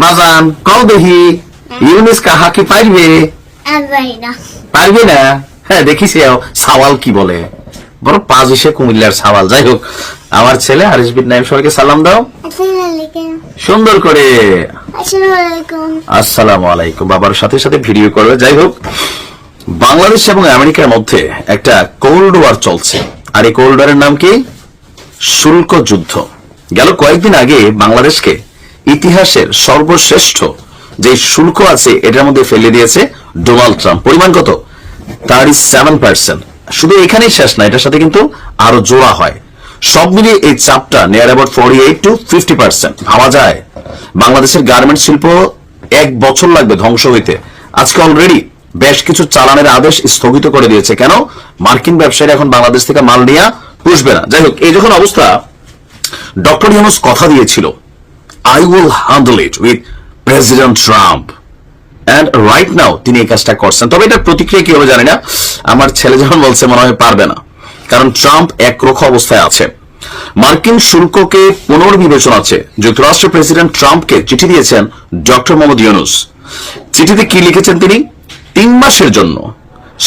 বাজান কও দেখি ইউনিস কাহা কি পারবে? পারবে না? হ্যাঁ দেখিস সাওয়াল কি বলে? বড় পাঁচ এসে কুমিল্লার সাওয়াল। যাই হোক আমার ছেলে হারিস বিন নাইম সবাইকে সালাম দাও। সুন্দর করে। আসসালামু আলাইকুম আসসালামু আলাইকুম বাবার সাথে সাথে ভিডিও করবে। যাই হোক বাংলাদেশ এবং আমেরিকার মধ্যে একটা কোল্ড ওয়ার চলছে। আর এই কোল্ড ওয়ারের নাম কি? শুল্ক যুদ্ধ। গেল কয়েকদিন আগে বাংলাদেশকে ইতিহাসের সর্বশ্রেষ্ঠ যে শুল্ক আছে, এটার মধ্যে ফেলে দিয়েছে ডোনাল্ড ট্রাম্প। পরিমাণ কত? থার্টি সেভেন পার্সেন্ট শুধু এখানেই শেষ না, এটার সাথে কিন্তু আরও জোড়া হয়। সব মিলিয়ে এই চাপটা near about forty eight to fifty percent ভাবা যায়, বাংলাদেশের গার্মেন্ট শিল্প এক বছর লাগবে ধ্বংস হইতে। আজকে অলরেডি বেশ কিছু চালানের আদেশ স্থগিত করে দিয়েছে। কেন? মার্কিন ব্যবসায়ীরা এখন বাংলাদেশ থেকে মাল নিয়ে পুষবে না। যাই হোক, এই যখন অবস্থা, ডক্টর ইউনুস কথা দিয়েছিল I will handle it with president Trump and right now তিনি এই কাজটা করছেন। তবে এটার প্রতিক্রিয়া কি হবে জানি না। আমার ছেলে যখন বলছে, মনে হয় পারবে না। কারণ ট্রাম্প একরোখা অবস্থায় আছে। মার্কিন শুল্ককে পুনর্বিবেচনা আছে। যুক্তরাষ্ট্রের প্রেসিডেন্ট ট্রাম্পকে চিঠি দিয়েছেন ডক্টর মোহাম্মদ ইউনুস। চিঠিতে কি লিখেছেন তিনি? তিন মাসের জন্য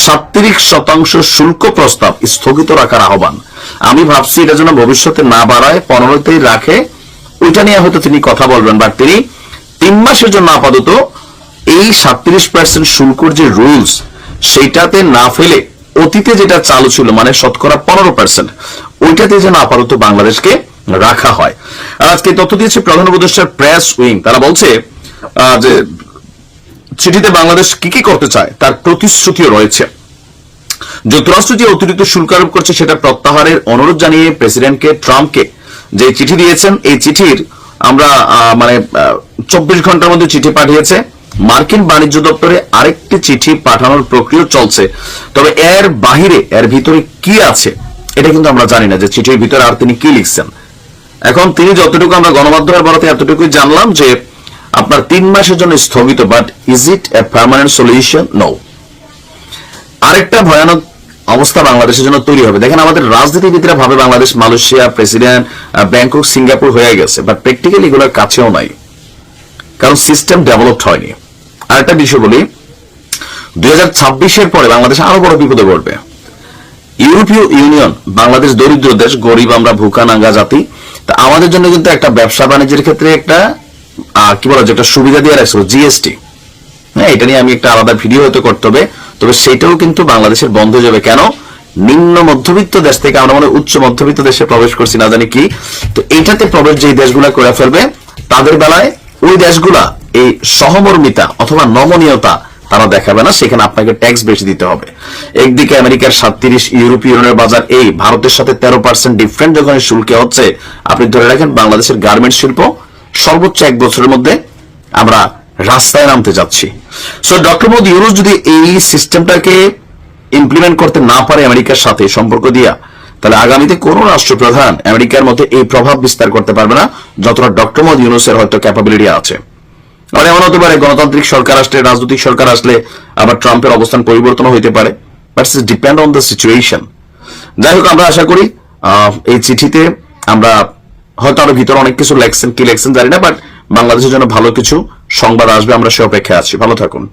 সাত্রিশ শতাংশ শুল্ক প্রস্তাব স্থগিত রাখার আহ্বান। আমি ভাবছি এটা যেন ভবিষ্যতে না বাড়ায়, পনেরোতেই রাখে ওইটা নিয়ে হয়তো তিনি কথা বলবেন বাট তিনি তিন মাসের জন্য আপাতত এই সাত্রিশ পার্সেন্ট শুল্কর যে রুলস সেইটাতে না ফেলে অতীতে যেটা চালু ছিল মানে শতকরা পনেরো পার্সেন্ট ওইটাতে যেন আপাতত বাংলাদেশকে রাখা হয়। আর আজকে তথ্য দিয়েছে প্রধান উপদেষ্টার প্রেস উইং তারা বলছে যে চিঠিতে বাংলাদেশ কি কি করতে চায়, তার প্রতিশ্রুতিও রয়েছে। যুক্তরাষ্ট্র যে অতিরিক্ত শুল্ক আরোপ করছে, সেটা প্রত্যাহারের অনুরোধ জানিয়ে প্রেসিডেন্টকে, ট্রাম্পকে যে চিঠি দিয়েছেন, এই চিঠির আমরা মানে চব্বিশ ঘণ্টার মধ্যে চিঠি পাঠিয়েছে। মার্কিন বাণিজ্য দপ্তরে আরেকটি চিঠি পাঠানোর প্রক্রিয়া চলছে। তবে এর বাহিরে, এর ভিতরে কি আছে, এটা কিন্তু আমরা জানি না যে চিঠির ভিতরে আর তিনি কি লিখছেন। এখন তিনি যতটুকু আমরা গণমাধ্যমের বলাতে এতটুকুই জানলাম যে আপনার তিন মাসের জন্য স্থগিত but is it a permanent solution no আরেকটা ভয়ানক অবস্থা বাংলাদেশের জন্য তৈরি হবে। দেখেন আমাদের রাজনীতিবিদরা ভাবে Bangladesh, Malaysia, president Bangkok, Singapore হয়ে গেছে বাট প্র্যাকটিক্যালি এগুলোর কাছেও নাই। কারণ সিস্টেম ডেভেলপড হয়নি। আরেকটা বিষয় বলি, দুই ছাব্বিশের পরে বাংলাদেশ আরও বড় বিপদে পড়বে। ইউরোপীয় ইউনিয়ন, বাংলাদেশ দরিদ্র দেশ, গরিব আমরা, ভুকা, নাঙ্গা জাতি, তা আমাদের জন্য কিন্তু একটা ব্যবসা বাণিজ্যের ক্ষেত্রে একটা কি বলা যায়, একটা সুবিধা দিয়ে রাখছিল জিএসটি। হ্যাঁ এটা নিয়ে আমি একটা আলাদা ভিডিও হয়তো করতে হবে। তবে সেটাও কিন্তু বাংলাদেশের বন্ধ যাবে। কেন? নিম্ন মধ্যবিত্ত দেশ থেকে আমরা মনে উচ্চ মধ্যবিত্ত দেশে প্রবেশ করছি, না জানি কি। তো এইটাতে প্রবেশ যে দেশগুলা করে ফেলবে, তাদের বেলায় ওই দেশগুলা এই সহমর্মিতা অথবা নমনীয়তা তারা দেখাবে না। সেখানে আপনাকে ট্যাক্স বেশি দিতে হবে। একদিকে আমেরিকার সাতত্রিশ ইউরোপীয় ইউনিয়নের বাজার এই, ভারতের সাথে তেরো পার্সেন্ট ডিফারেন্ট যখন শুল্কে হচ্ছে, আপনি ধরে রাখেন বাংলাদেশের গার্মেন্ট শিল্প সর্বোচ্চ এক বছরের মধ্যে আমরা রাস্তায় নামতে যাচ্ছি। সো ডক্টর মোদী ইউনুস যদি এই সিস্টেমটাকে ইমপ্লিমেন্ট করতে না পারে আমেরিকার সাথে সম্পর্ক দিয়া, তাহলে আগামীতে কোন রাষ্ট্রপ্রধান আমেরিকার মধ্যে এই প্রভাব বিস্তার করতে পারবে না, যতটা ডক্টর মোদী ইউনুসের হয়তো ক্যাপাবিলিটি আছে। আর এমন হতে পারে, গণতান্ত্রিক সরকার আসলে, রাজনৈতিক সরকার আসলে আবার ট্রাম্পের অবস্থান পরিবর্তন হইতে পারে but is depend on the situation যাই হোক, আমরা আশা করি এই চিঠিতে আমরা হয়তো আরও ভিতরে অনেক কিছু লেখছেন কি লেখছেন জানি না বাট বাংলাদেশের জন্য ভালো কিছু সংবাদ আসবে আমরা সে অপেক্ষায় আছি। ভালো থাকুন।